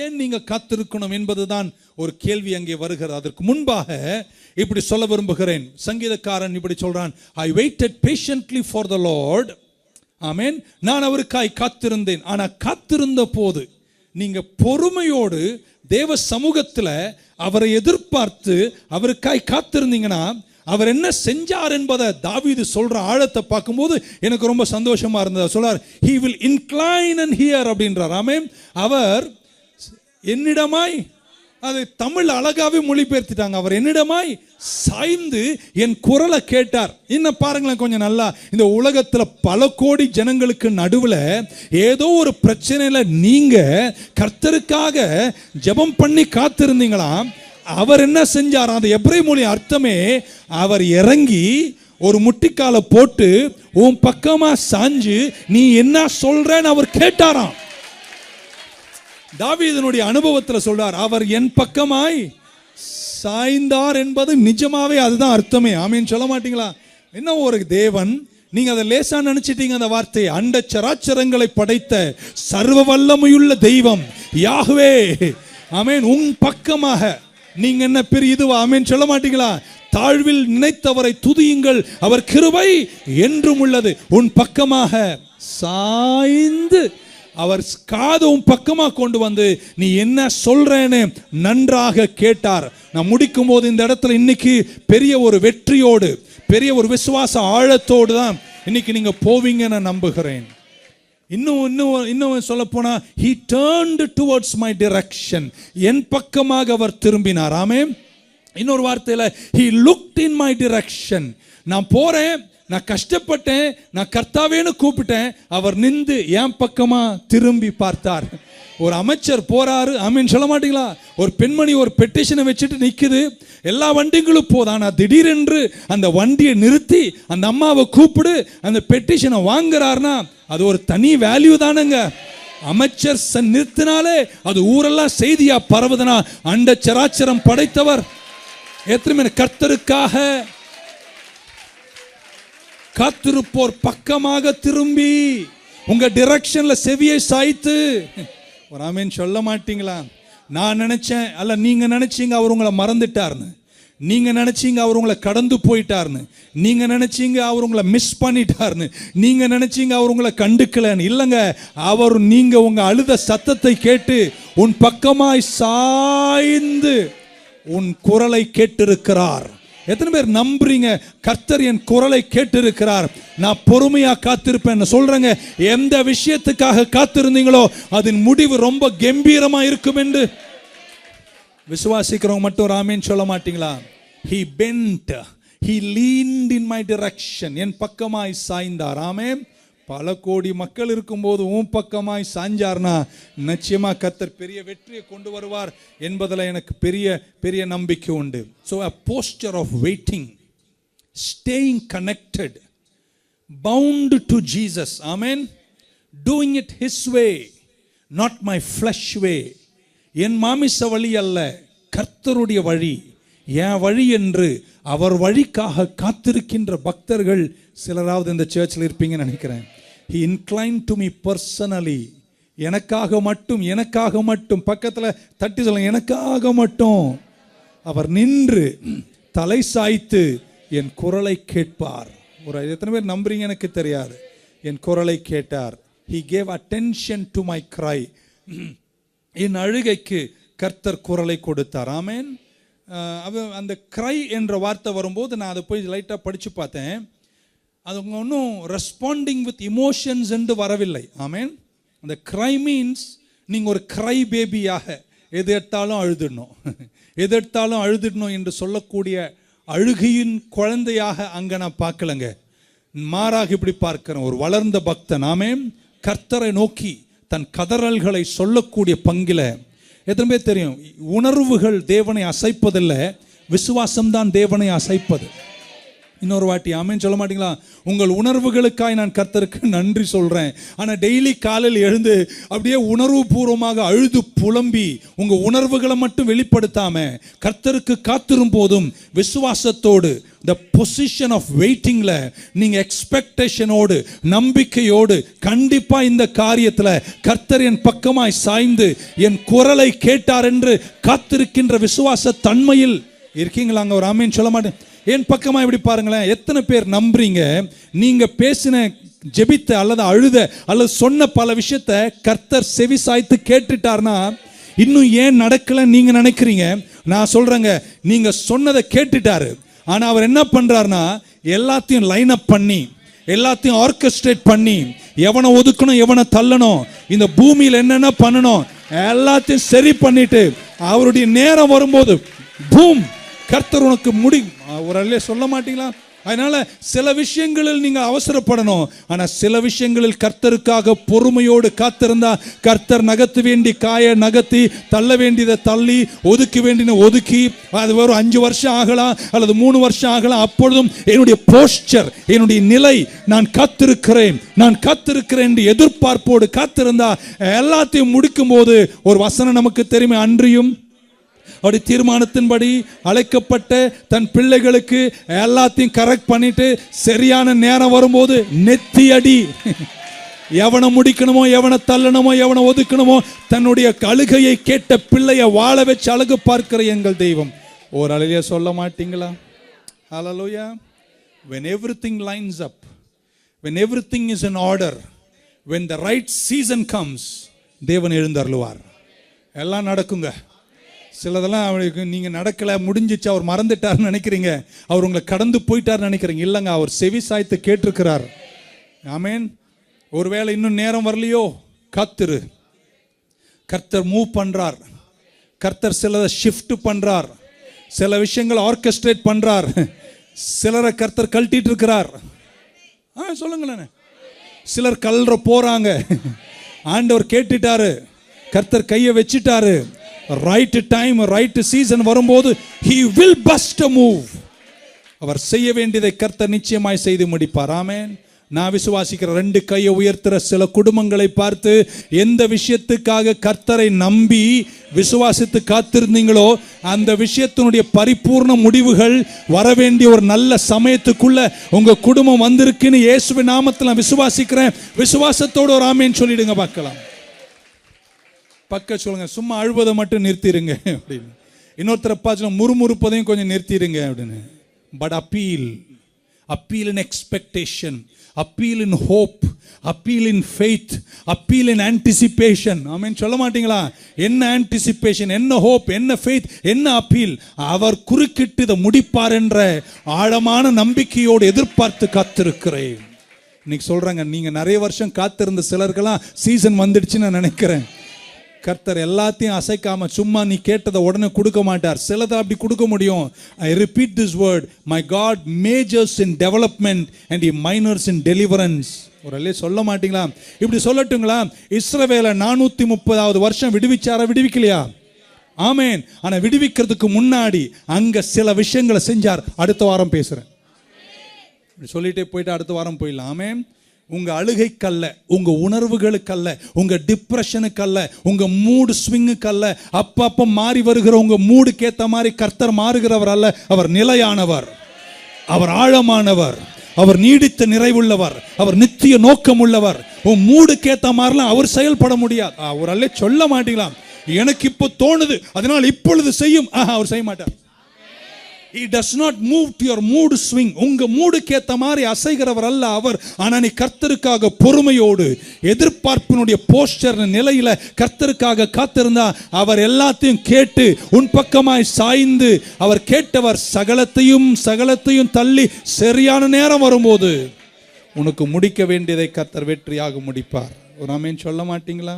ஏன் நீங்க காத்திருக்கணும் என்பதுதான் ஒரு கேள்வி அங்கே வருகிறது. அதற்கு முன்பாக இப்படி சொல்ல விரும்புகிறேன். சங்கீதக்காரன் இப்படி சொல்றான் I waited patiently for the Lord amen. நான் அவருக்காய் காத்திருந்தேன். ஆனால் காத்திருந்த போது நீங்க பொறுமையோடு தேவ சமூகத்தில் அவரை எதிர்பார்த்து அவருக்காய் காத்திருந்தீங்கன்னா அவர் என்ன செஞ்சார் என்பதை தாவீது சொல்ற ஆழத்தை பார்க்கும்போது எனக்கு ரொம்ப சந்தோஷமா இருந்தது. சொல்றார் he will incline and hear அப்படின்றார். ஆமே அவர் என்னிடமாய் அது தமிழ் அழகாவே மொழிபெயர்த்திட்டாங்க அவர். என்னிடமாய் சாய்ந்து என் குரலை கேட்டார். இன்னும் பாருங்களேன் கொஞ்சம் நல்லா. இந்த உலகத்தில் பல கோடி ஜனங்களுக்கு நடுவில் ஏதோ ஒரு பிரச்சனையில் நீங்கள் கர்த்தருக்காக ஜெபம் பண்ணி காத்திருந்தீங்களாம் அவர் என்ன செஞ்சார்? அந்த எப்ரை மொழி அர்த்தமே அவர் இறங்கி ஒரு முட்டிக்காலை போட்டு உன் பக்கமாக சாஞ்சு நீ என்ன சொல்கிறேன்னு அவர் கேட்டாராம். தாவீதனுடைய அனுபவத்தில் சொல்றார் அவர் என் பக்கமாய் சாய்ந்தார் என்பது நிஜமாவே அதுதான் அர்த்தமே. ஆமீன். சொல்ல மாட்டீங்களா? என்ன ஒரு தேவன் நீங்க அதை லேசா நினைச்சிட்டீங்க அந்த வார்த்தை அண்ட சராச்சரங்களை படைத்த சர்வ வல்லமையுள்ள தெய்வம் யாகவே. ஆமேன். உன் பக்கமாக. நீங்க என்ன பெரிய இதுவா? ஆமேன். சொல்ல மாட்டீங்களா? தாழ்வில் நினைத்தவரை துதியுங்கள். அவர் கிருபை என்றும் உள்ளது. உன் பக்கமாக சாய்ந்து அவர் காது உன் பக்கமாக கொண்டு வந்து நீ என்ன சொல்றேன்னு நன்றாக கேட்டார். நான் முடிக்கும் போது இந்த இடத்துல இன்னைக்கு பெரிய ஒரு வெற்றியோடு பெரிய ஒரு விசுவாச ஆழத்தோடு தான் இன்னைக்கு நீங்க போவீங்கன்னு நம்புகிறேன். இன்னும் இன்னும் இன்னும் சொல்ல போனா he turned towards my direction என் பக்கமாக அவர் திரும்பினார். ஆமே இன்னொரு வார்த்தையில் he looked in my direction நான் போகிறேன் நான் கஷ்டப்பட்டேன் நான் கர்த்தாவேன்னு கூப்பிட்டேன் அவர் நின்று என் பக்கமாக திரும்பி பார்த்தார். ஒரு அமைச்சர் போறாரு ஆமீன் சொல்ல மாட்டீங்களா? ஒரு பெண்மணி ஒரு பெட்டிஷனை வச்சுட்டு நிற்குது எல்லா வண்டிகளும் போதும் ஆனால் திடீரென்று அந்த வண்டியை நிறுத்தி அந்த அம்மாவை கூப்பிடு அந்த பெட்டிஷனை வாங்குறாருனா அது ஒரு தனி வேல்யூ தானுங்க. அமைச்சர் நிறுத்தினாலே அது ஊரெல்லாம் செய்தியா பரவுதுனா அண்ட சராச்சரம் படைத்தவர். எத்தனை கர்த்தருக்காக காத்திருப்போர் பக்கமாக திரும்பி உங்க டிரெக்ஷன்ல செவியை சாய்த்து. ஒரு ஆமீன் சொல்ல மாட்டீங்களா? நான் நினைச்சேன் அல்ல நீங்க நினைச்சீங்க அவர் உங்களை மறந்துட்டார்னு. நீங்க நினைச்சீங்க அவர் உங்களை கடந்து போயிட்டார்னு. நீங்க நினைச்சீங்க அவர் உங்களை மிஸ் பண்ணிட்டார்னு. நீங்க நினைச்சீங்க அவர் உங்களை கண்டுக்கலன்னு. இல்லைங்க அவர் நீங்க உங்க அழுத சத்தத்தை கேட்டு உன் பக்கமாய் சாய்ந்து உன் குரலை கேட்டிருக்கிறார். எத்தனை பேர் நம்புறீங்க? கர்த்தர் என் குரலை கேட்டிருக்கிறார். நான் பொறுமையா காத்திருப்பேன் சொல்றேங்க. எந்த விஷயத்துக்காக காத்திருந்தீங்களோ அதன் முடிவு ரொம்ப கம்பீரமா இருக்கும் என்று. விசுவாசிக்கிறவங்க மட்டும் ராமேன்னு சொல்ல மாட்டீங்களா? He bent he leaned in my direction என் பக்கமாய் சாய்ந்தார். ஆமேன். பல கோடி மக்கள் இருக்கும்போது உன் பக்கமாய் சாஞ்சார்னா நிச்சயமாக கர்த்தர் பெரிய வெற்றியை கொண்டு வருவார் என்பதில் எனக்கு பெரிய பெரிய நம்பிக்கை உண்டு so a posture of waiting staying connected bound to Jesus. Amen. Doing it his way not my flesh way என் மாமிச வழி அல்ல கர்த்தருடைய வழி என் வழி என்று அவர் வழிக்காக காத்திருக்கின்ற பக்தர்கள் சிலராவது இந்த சர்ச்சில் இருப்பீங்கன்னு நினைக்கிறேன். He incline to me personally எனக்காக மட்டும் எனக்காக மட்டும். பக்கத்தில் தட்டி சொல்ல எனக்காக மட்டும். அவர் நின்று தலை சாய்த்து என் குரலை கேட்பார். ஒரு எத்தனை பேர் நம்புறீங்க எனக்கு தெரியாது. என் குரலை கேட்டார். He gave attention to my cry என் அழுகைக்கு கர்த்தர் குரலை கொடுத்தார். ஆமேன் அஹ் அந்த க்ரை என்ற வார்த்தை வரும்போது நான் அதை போய் லைட்டாக படித்து பார்த்தேன். அது ஒன்றும் ரெஸ்பாண்டிங் வித் இமோஷன்ஸ் என்று வரவில்லை. ஆமேன் அந்த க்ரை மீன்ஸ் நீங்கள் ஒரு க்ரை பேபியாக எது எடுத்தாலும் அழுதுடணும். எது எடுத்தாலும் அழுதுடணும் என்று சொல்லக்கூடிய அழுகையின் குழந்தையாக அங்கே நான் பார்க்கலங்க. மாறாக இப்படி பார்க்கிறேன். ஒரு வளர்ந்த பக்தன். ஆமேன் கர்த்தரை நோக்கி தன் கதறல்களை சொல்லக்கூடிய பங்கில் எத்தனை பேர் தெரியும்? உணர்வுகள் தேவனை அசைப்பதில்லை விசுவாசம்தான் தேவனை அசைப்பது. இன்னொரு வாட்டி ஆமேன்னு சொல்ல மாட்டீங்களா? உங்கள் உணர்வுகளுக்காய் நான் கர்த்தருக்கு நன்றி சொல்கிறேன் ஆனால் டெய்லி காலையில் எழுந்து அப்படியே உணர்வு பூர்வமாக அழுது புலம்பி உங்கள் உணர்வுகளை மட்டும் வெளிப்படுத்தாமல் கர்த்தருக்கு காத்திரும் போதும் விசுவாசத்தோடு த பொசிஷன் ஆஃப் வெயிட்டிங்கில் நீங்கள் எக்ஸ்பெக்டேஷனோடு நம்பிக்கையோடு கண்டிப்பாக இந்த காரியத்தில் கர்த்தர் என் பக்கமாய் சாய்ந்து என் குரலை கேட்டார் என்று காத்திருக்கின்ற விசுவாச தன்மையில் இருக்கீங்களா அங்கே ஒரு ஆமீன் சொல்ல மாட்டேன். என் பக்கமாக இப்படி பாருங்களேன். எத்தனை பேர் நம்புறீங்க? நீங்கள் பேசின ஜெபித்த அல்லது அழுத அல்லது சொன்ன பல விஷயத்த கர்த்தர் செவி சாய்த்து கேட்டுட்டார்னா இன்னும் ஏன் நடக்கலைன்னு நீங்கள் நினைக்கிறீங்க? நான் சொல்கிறேங்க நீங்கள் சொன்னதை கேட்டுட்டாரு. ஆனால் அவர் என்ன பண்ணுறாருனா எல்லாத்தையும் லைன் அப் பண்ணி எல்லாத்தையும் ஆர்கெஸ்ட்ரேட் பண்ணி எவனை ஒதுக்கணும் எவனை தள்ளணும் இந்த பூமியில் என்னென்ன பண்ணணும் எல்லாத்தையும் சரி பண்ணிட்டு அவருடைய நேரம் வரும்போது பூம் கர்த்தர் உனக்கு முடி ஒரு அல்லே சொல்ல மாட்டீங்களா? அதனால சில விஷயங்களில் நீங்க அவசரப்படணும். ஆனா சில விஷயங்களில் கர்த்தருக்காக பொறுமையோடு காத்திருந்தா கர்த்தர் நகர்த்த வேண்டி காய நகர்த்தி தள்ள வேண்டியதை தள்ளி ஒதுக்க வேண்டின ஒதுக்கி அது வெறும் அஞ்சு வருஷம் ஆகலாம் அல்லது மூணு வருஷம் ஆகலாம் அப்பொழுதும் என்னுடைய போஸ்டர் என்னுடைய நிலை நான் காத்திருக்கிறேன் நான் காத்திருக்கிறேன் என்று எதிர்பார்ப்போடு காத்திருந்தா எல்லாத்தையும் முடிக்கும் போது ஒரு வசனம் நமக்கு தெரியுமே அன்றியும் அப்படி தீர்மானத்தின்படி அழைக்கப்பட்ட தன் பிள்ளைகளுக்கு எல்லாத்தையும் கரெக்ட் பண்ணிட்டு சரியான நேரம் வரும்போது நெத்தி அடி. எவனை முடிக்கணுமோ எவனை தள்ளணுமோ எவனை ஒதுக்கணுமோ தன்னுடைய அழுகையை கேட்ட பிள்ளைய வாழ வச்சு அழகு பார்க்கிற எங்கள் தெய்வம். ஒரு அழகிய சொல்ல மாட்டீங்களா? ஹலலோயா when everything lines up when everything is in order when the right season comes தேவன் எழுந்தருளுவார். எல்லாம் நடக்குங்க. சிலதெல்லாம் அவருக்கு நீங்கள் நடக்கலை முடிஞ்சிச்சு அவர் மறந்துட்டார்னு நினைக்கிறீங்க. அவர் உங்களை கடந்து போயிட்டாருன்னு நினைக்கிறீங்க. இல்லைங்க அவர் செவி சாய்த்து கேட்டிருக்கிறார். ஆமேன். ஒருவேளை இன்னும் நேரம் வரலையோ? காத்திரு கர்த்தர் மூவ் பண்ணுறார் கர்த்தர் சிலதை ஷிஃப்ட் பண்ணுறார் சில விஷயங்களை ஆர்கெஸ்ட்ரேட் பண்ணுறார் சிலரை கர்த்தர் கழட்டிட்டு இருக்கிறார் ஆ சொல்லுங்களேண்ணே சிலர் கல்ற போகிறாங்க ஆண்டவர் கேட்டுட்டாரு. கர்த்தர் கையை வச்சுட்டாரு. ரைட் டைம் ரைட் சீசன் வரும்போது ஹி வில் பஸ்ட் மூவ் அவர் செய்ய வேண்டியதை கர்த்தர் நிச்சயமாய் செய்து முடிப்பாராமேன் நான் விசுவாசிக்கிற ரெண்டு கையை உயர்த்துற சில குடும்பங்களை பார்த்து எந்த விஷயத்துக்காக கர்த்தரை நம்பி விசுவாசித்து காத்திருந்தீங்களோ அந்த விஷயத்தினுடைய பரிபூர்ண முடிவுகள் வர வேண்டிய ஒரு நல்ல சமயத்துக்குள்ள உங்க குடும்பம் வந்திருக்குன்னு இயேசுவின் நாமத்தில் நான் விசுவாசிக்கிறேன். விசுவாசத்தோடு ஒரு ஆமேன்னு சொல்லிடுங்க பார்க்கலாம். பக்க சொல்லுங்க சும்மா அழுவதை மட்டும் நிறுத்திடுங்க அப்படின்னு. இன்னொருத்தரை பார்த்து முறுமுறுப்பதையும் கொஞ்சம் நிறுத்திடுங்க அப்படின்னு. But appeal appeal in expectation appeal in hope appeal in faith appeal in anticipation ஆமீன் சொல்ல மாட்டீங்களா? என்ன ஆன்டிசிபேஷன் என்ன ஹோப் என்ன ஃபெய்த் என்ன அப்பீல் அவர் குறுக்கிட்டு இதை முடிப்பார் என்ற ஆழமான நம்பிக்கையோடு எதிர்பார்த்து காத்திருக்கிறேன். இன்னைக்கு சொல்கிறாங்க நீங்கள் நிறைய வருஷம் காத்திருந்த சிலருக்கெல்லாம் சீசன் வந்துடுச்சுன்னு நான் நினைக்கிறேன். கர்த்தர் எல்லாத்தையும் அசைக்காம சும்மா நீ கேட்டதை உடனே கொடுக்க மாட்டார். சிலதை அப்படி கொடுக்க முடியும். I repeat this word my God majors in development and uh minors in deliverance ஒரு அல்லே சொல்ல மாட்டீங்களா? இப்படி சொல்லட்டுங்களா? இஸ்ரவேலை நானூத்தி முப்பதாவது வருஷம் விடுவிச்சாரா விடுவிக்கலையா? ஆமேன். ஆனா விடுவிக்கிறதுக்கு முன்னாடி அங்க சில விஷயங்களை செஞ்சார். அடுத்த வாரம் பேசுறேன். இப்படி சொல்லிட்டே போயிட்டு அடுத்த வாரம் போயிடலாம். ஆமேன். உங்க அழுகைக்கல்ல உங்க உணர்வுகளுக்கல்ல உங்க டிப்ரெஷனுக்கல்ல உங்க மூடு ஸ்விங்குக்கல்ல அப்பப்போ மாறி வருகிற உங்க மூடுக்கு ஏத்த மாதிரி கர்த்தர் மாறுகிறவர் அல்ல அவர் நிலையானவர். அவர் ஆழமானவர். அவர் நீடித்த நிறைவுள்ளவர். அவர் நித்திய நோக்கம் உள்ளவர் உன் மூடுக்கு ஏத்த மாதிரிலாம் அவர் செயல்பட முடியாது. அவர் அல்ல சொல்ல மாட்டீங்களாம். எனக்கு இப்போ தோணுது. அதனால் இப்பொழுது செய்யும். ஆஹா, அவர் செய்ய மாட்டார். He does not move to your mood swing. உங்க மூடுக்கு ஏத்த மாதிரி அசைகிறவர் அல்ல அவர். ஆனா நீ கர்த்தருக்காக பொறுமையோடு எதிர்பார்ப்பினுடைய போஸ்டர் நிலையில கர்த்தருக்காக காத்திருந்தா அவர் எல்லாத்தையும் கேட்டு உன் பக்கமாய் சாய்ந்து அவர் கேட்டவர் சகலத்தையும் சகலத்தையும் தள்ளி சரியான நேரம் வரும்போது உனக்கு முடிக்க வேண்டியதை கர்த்தர் வெற்றியாக முடிப்பார். ஒரு ஆமேன் சொல்ல மாட்டீங்களா?